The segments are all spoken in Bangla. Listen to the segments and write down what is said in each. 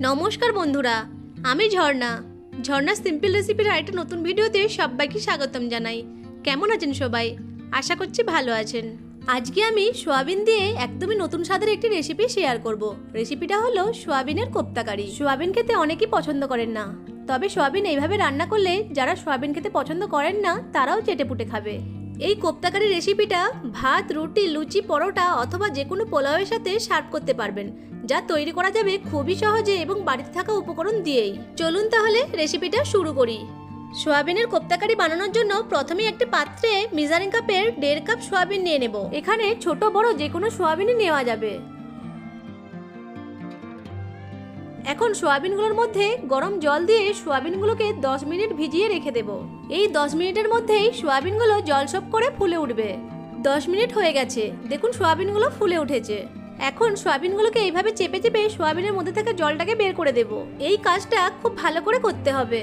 নমস্কার বন্ধুরা, আমি ঝর্ণা। ঝর্ণা সিম্পল রেসিপির আরেকটা নতুন ভিডিওতে সবাইকে স্বাগতম জানাই। কেমন আছেন সবাই? আশা করছি ভালো আছেন। আজকে আমি সোয়াবিন দিয়ে একদমই নতুন স্বাদের একটি রেসিপি শেয়ার করব। রেসিপিটা হলো সোয়াবিনের কোপ্তাকারি। সোয়াবিন খেতে অনেকেই পছন্দ করেন না। তবে সোয়াবিন এইভাবে রান্না করলে যারা সোয়াবিন খেতে পছন্দ করেন না, তারাও চেটেপুটে খাবে। এই কোপ্তাকারি রেসিপিটা ভাত, রুটি, লুচি, পরোটা অথবা যে কোনো পোলাওয়ের সাথে সার্ভ করতে পারবেন। যা তৈরি করা যাবে খুবই সহজে এবং বাড়িতে থাকা উপকরণ দিয়েই। চলুন তাহলে রেসিপিটা শুরু করি। সোয়াবিনের কোপ্তাকারি বানানোর জন্য প্রথমে একটি পাত্রে মিজারিং কাপের দেড় কাপ সোয়াবিন নিয়ে নেব। এখানে ছোট, বড় যে কোনো সোয়াবিনই নেওয়া যাবে। এখন সোয়াবিনগুলোর মধ্যে গরম জল দিয়ে সোয়াবিনগুলোকে 10 মিনিট ভিজিয়ে রেখে দেব। এই 10 মিনিটের মধ্যেই সোয়াবিনগুলো জলসপ করে ফুলে উঠবে। 10 মিনিট হয়ে গেছে। দেখুন সোয়াবিনগুলো ফুলে উঠেছে। এখন সোয়াবিনগুলোকে এইভাবে চেপে চেপে সোয়াবিনের মধ্যে থাকা জলটাকে বের করে দেব। এই কাজটা খুব ভালো করে করতে হবে।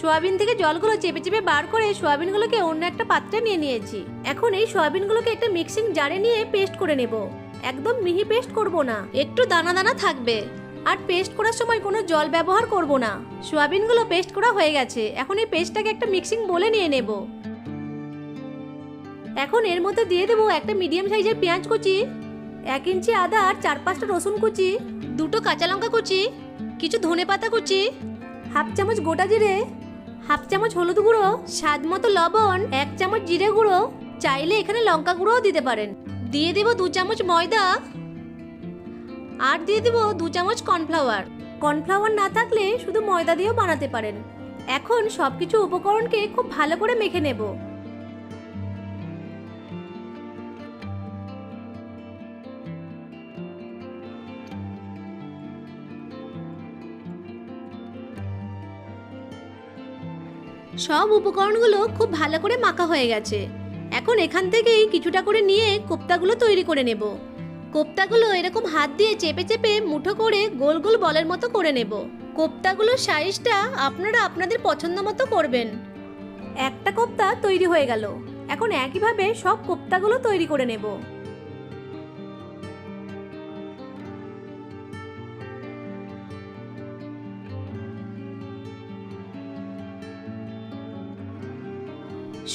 সোয়াবিন থেকে জলগুলো চেপে চেপে বার করে সোয়াবিনগুলোকে অন্য একটা পাত্রে নিয়ে নিয়েছি। এখন এই সোয়াবিনগুলোকে একটা মিক্সিং জারে নিয়ে পেস্ট করে নেব। একদম মিহি পেস্ট করব না, একটু দানা দানা থাকবে। আর পেস্ট করার সময় কোনো জল ব্যবহার করব না। সোয়াবিনগুলো পেস্ট করা হয়ে গেছে, এখন এই পেস্টটাকে একটা মিক্সিং বলে নিয়ে নেব। এখন এর মধ্যে দিয়ে দেবো একটা মিডিয়াম সাইজের পেঁয়াজ কুচি, এক ইঞ্চি আদা আর চার পাঁচটা রসুন কুচি, দুটো কাঁচা লঙ্কা কুচি, কিছু ধনে পাতা কুচি, হাফ চামচ গোটা জিরে, হাফ চামচ হলুদ গুঁড়ো, স্বাদ মতো লবণ, এক চামচ জিরে গুঁড়ো, চাইলে এখানে লঙ্কা গুঁড়োও দিতে পারেন। দিয়ে দেব দু চামচ ময়দা আর দিয়ে দেব দু চামচ কর্নফ্লাওয়ার কর্নফ্লাওয়ার না থাকলে শুধু ময়দা দিয়েও বানাতে পারেন। এখন সবকিছু উপকরণকে খুব ভালো করে মেখে নেব। সব উপকরণগুলো খুব ভালো করে মাখা হয়ে গেছে। এখন এখান থেকেই কিছুটা করে নিয়ে কোপ্তাগুলো তৈরি করে নেব। কোপ্তাগুলো এরকম হাত দিয়ে চেপে চেপে মুঠো করে গোল গোল বলের মতো করে নেব। কোপ্তাগুলোর সাইজটা আপনারা আপনাদের পছন্দ মতো করবেন। একটা কোপ্তা তৈরি হয়ে গেল। এখন একইভাবে সব কোপ্তাগুলো তৈরি করে নেব।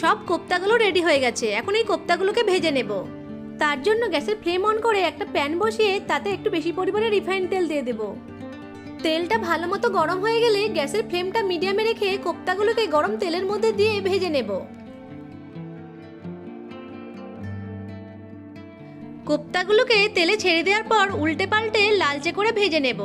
সব কোপ্তাগুলো রেডি হয়ে গেছে। এখন এই কোপ্তাগুলোকে ভেজে নেব। তার জন্য গ্যাসের ফ্লেম অন করে একটা প্যান বসিয়ে তাতে একটু বেশি পরিমাণে রিফাইন তেল দিয়ে দেব। তেলটা ভালো মতো গরম হয়ে গেলে গ্যাসের ফ্লেমটা মিডিয়ামে রেখে কোপ্তাগুলোকে গরম তেলের মধ্যে দিয়ে ভেজে নেব। কোপ্তাগুলোকে তেলে ছেড়ে দেওয়ার পর উল্টে পাল্টে লালচে করে ভেজে নেব।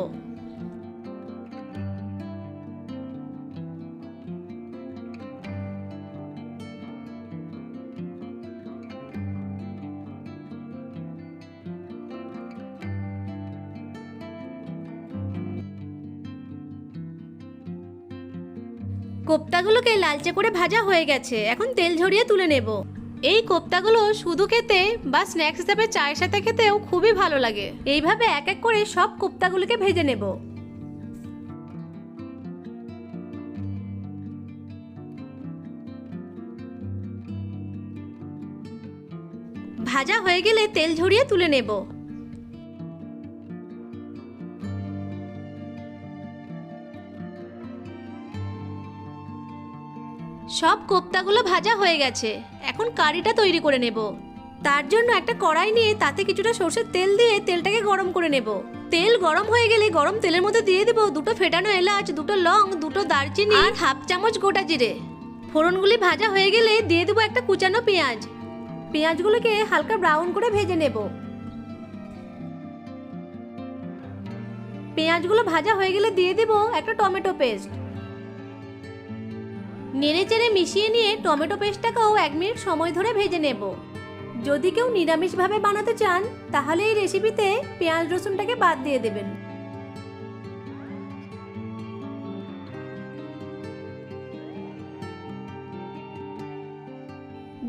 কোপ্তাগুলোকে লালচে করে ভাজা হয়ে গেছে। এখন তেল ঝরিয়ে তুলে নেব। এই কোপ্তাগুলো শুধু খেতে বা স্ন্যাক্স হিসাবে চায়ের সাথে খেতেও খুবই ভালো লাগে। এইভাবে এক এক করে সব কোপ্তাগুলোকে ভেজে নেব। ভাজা হয়ে গেলে তেল ঝরিয়ে তুলে নেব। সব কোপ্তাগুলো ভাজা হয়ে গেছে। এখন কারিটা তৈরি করে নেব। তার জন্য একটা কড়াই নিয়ে তাতে কিছুটা সর্ষের তেল দিয়ে তেলটাকে গরম করে নেব। তেল গরম হয়ে গেলে গরম তেলের মধ্যে দিয়ে দেবো দুটো ফেটানো এলাচ, দুটো লং, দুটো দারচিনি আর হাফ চামচ গোটা জিরে। ফোড়নগুলি ভাজা হয়ে গেলে দিয়ে দেবো একটা কুচানো পেঁয়াজ। পেঁয়াজগুলোকে হালকা ব্রাউন করে ভেজে নেব। পেঁয়াজগুলো ভাজা হয়ে গেলে দিয়ে দেবো একটা টমেটো পেস্ট। নেড়ে চেড়ে মিশিয়ে নিয়ে টমেটো পেস্টটাকেও এক মিনিট সময় ধরে ভেজে নেব। যদি কেউ নিরামিষভাবে বানাতে চান, তাহলে এই রেসিপিতে পেঁয়াজ রসুনটাকে বাদ দিয়ে দেবেন।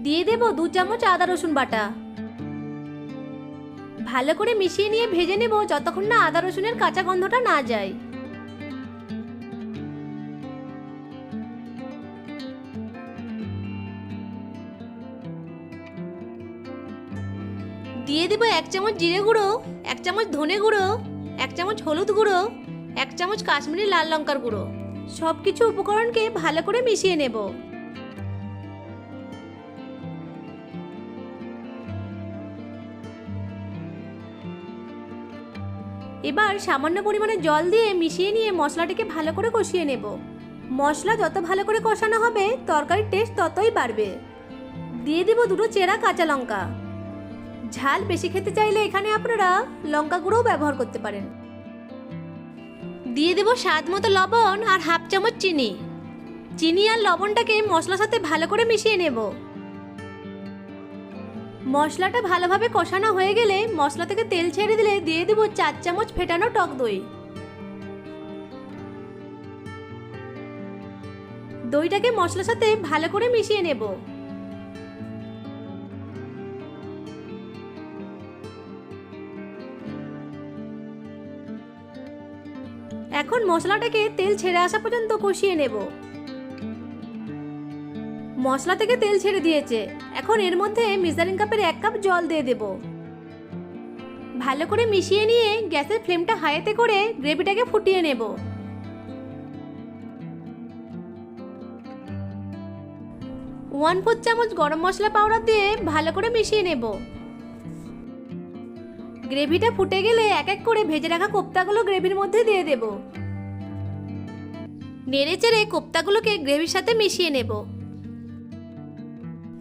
দিয়ে দেব দু চামচ আদা রসুন বাটা। ভালো করে মিশিয়ে নিয়ে ভেজে নেব যতক্ষণ না আদা রসুনের কাঁচা গন্ধটা না যায়। দেবো এক চামচ জিরে গুঁড়ো, এক চামচ ধনে গুঁড়ো, এক চামচ হলুদ গুঁড়ো, এক চামচ কাশ্মীরি লাল লঙ্কার গুঁড়ো। সব কিছু উপকরণকে ভালো করে মিশিয়ে নেব। এবার সামান্য পরিমাণে জল দিয়ে মিশিয়ে নিয়ে মশলাটিকে ভালো করে কষিয়ে নেব। মশলা যত ভালো করে কষানো হবে, তরকারির টেস্ট ততই বাড়বে। দিয়ে দেব দুটো চেরা কাঁচা লঙ্কা। ঝাল বেশি খেতে চাইলে এখানে আপনারা লঙ্কা গুঁড়োও ব্যবহার করতে পারেন। দিয়ে দেব স্বাদ মতো লবণ আর হাফ চামচ চিনি। চিনি আর লবণটাকে মশলার সাথে ভালো করে মিশিয়ে নেব। মশলাটা ভালোভাবে কষানো হয়ে গেলে মশলা থেকে তেল ছেড়ে দিলে দিয়ে দেব চার চামচ ফেটানো টক দই। দইটাকে মশলার সাথে ভালো করে মিশিয়ে নেব। এখন মশলাটাকে তেল ছেড়ে আসা পর্যন্ত কষিয়ে নেব। মশলা থেকে তেল ছেড়ে দিয়েছে। এখন এর মধ্যে মেজারিং কাপের এক কাপ জল দিয়ে দেব। ভালো করে মিশিয়ে নিয়ে গ্যাসের ফ্লেমটা হাইতে করে গ্রেভিটাকে ফুটিয়ে নেব। ওয়ান ফোর চামচ গরম মশলা পাউডার দিয়ে ভালো করে মিশিয়ে নেব। গ্রেভিটা ফুটে গেলে এক এক করে ভেজে রাখা কোপ্তাগুলো গ্রেভির মধ্যে দিয়ে দেব। নেড়ে চেড়ে কোপ্তাগুলোকে গ্রেভির সাথে মিশিয়ে নেব।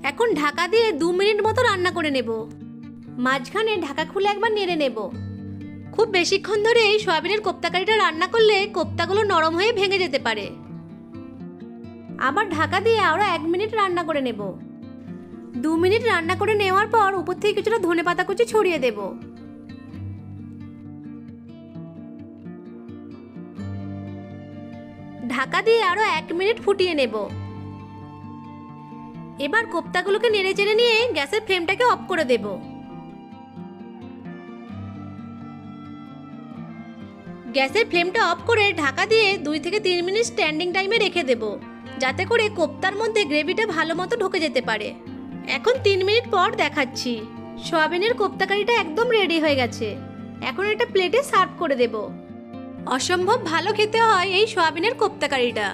এখন ঢাকা দিয়ে দু মিনিট মতো রান্না করে নেব। মাঝখানে ঢাকা খুলে একবার নেড়ে নেব। খুব বেশিক্ষণ ধরে এই সয়াবিনের কোপ্তাকারিটা রান্না করলে কোপ্তাগুলো নরম হয়ে ভেঙে যেতে পারে। আবার ঢাকা দিয়ে আরও এক মিনিট রান্না করে নেব। দু মিনিট রান্না করে নেওয়ার পর উপর থেকে কিছুটা ধনে পাতা কুচি ছড়িয়ে দেব। ঢাকা দিয়ে আরও এক মিনিট ফুটিয়ে নেব। এবার কোপ্তাগুলোকে নেড়ে চেড়ে নিয়ে গ্যাসের ফ্লেমটাকে অফ করে দেব। গ্যাসের ফ্লেমটা অফ করে ঢাকা দিয়ে দুই থেকে তিন মিনিট স্ট্যান্ডিং টাইমে রেখে দেব, যাতে করে কোপ্তার মধ্যে গ্রেভিটা ভালো মতো ঢুকে যেতে পারে। এখন তিন মিনিট পর দেখাচ্ছি। সয়াবিনের কোপ্তাকারিটা একদম রেডি হয়ে গেছে। এখন এটা প্লেটে সার্ভ করে দেব। অসম্ভব ভালো খেতে হয় এই সয়াবিনের কোপ্তাকারিটা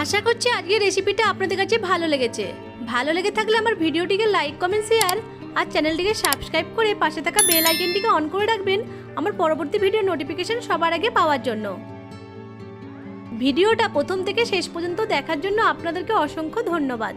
আশা করছি আজকের রেসিপিটা আপনাদের কাছে ভালো লেগেছে। ভালো লেগে থাকলে আমার ভিডিওটিকে লাইক কমেন্ট শেয়ার আর চ্যানেলটিকে সাবস্ক্রাইব করে পাশে থাকা বেল আইকনটিকে অন করে রাখবেন আমার পরবর্তী ভিডিও নোটিফিকেশন সবার আগে পাওয়ার জন্য। ভিডিওটা প্রথম থেকে শেষ পর্যন্ত দেখার জন্য আপনাদেরকে অসংখ্য ধন্যবাদ।